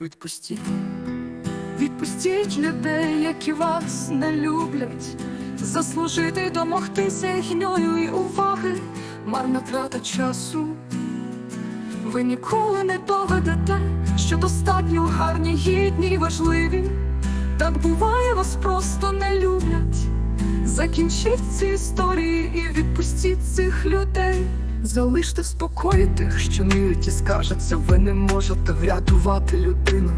Відпустіть, відпустіть людей, які вас не люблять, заслужити домогтися їхньої і уваги, марна трата часу. Ви ніколи не доведете, що достатньо гарні, гідні й важливі. Так буває, вас просто не люблять. Закінчіть ці історії і відпустіть цих людей. Залиште в спокої тих, що ниють і скаржаться, ви не можете врятувати людину,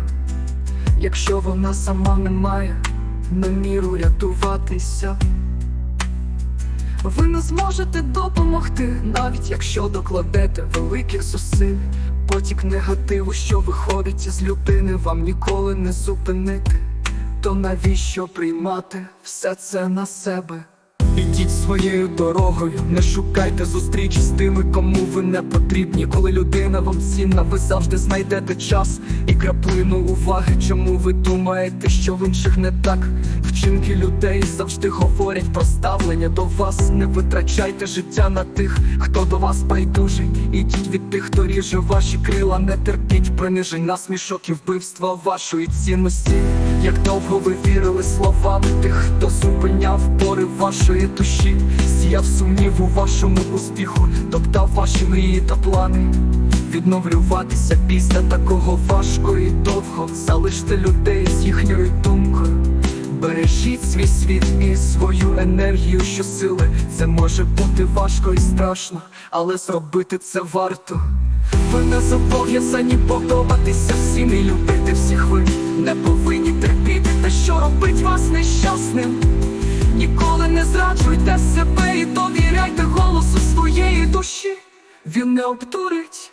якщо вона сама не має наміру рятуватися. Ви не зможете допомогти, навіть якщо докладете великих зусиль. Потік негативу, що виходить із людини, вам ніколи не зупинити. То навіщо приймати все це на себе? Ідіть своєю дорогою, не шукайте зустрічі з тими, кому ви не потрібні. Коли людина вам цінна, ви завжди знайдете час і краплину уваги. Чому ви думаєте, що в інших не так? Вчинки людей завжди говорять про ставлення до вас. Не витрачайте життя на тих, хто до вас байдужий. Ідіть від тих, хто ріже ваші крила, не терпіть принижень, насмішок і вбивства вашої цінності. Як довго ви вірили словам тих, хто зупиняв порив вашої душі, сіяв сумнів у вашому успіху, топтав ваші мрії та плани. Відновлюватися після такого важко і довго залиште людей з їхньою думкою. Бережіть свій світ і свою енергію, щосили. Це може бути важко і страшно, але зробити це варто. Ви не зобов'язані подобатися всім і любити всіх ви не повинні терпіти те, що робить вас нещасним. Зраджуйте себе і довіряйте голосу своєї душі. Він не обдурить,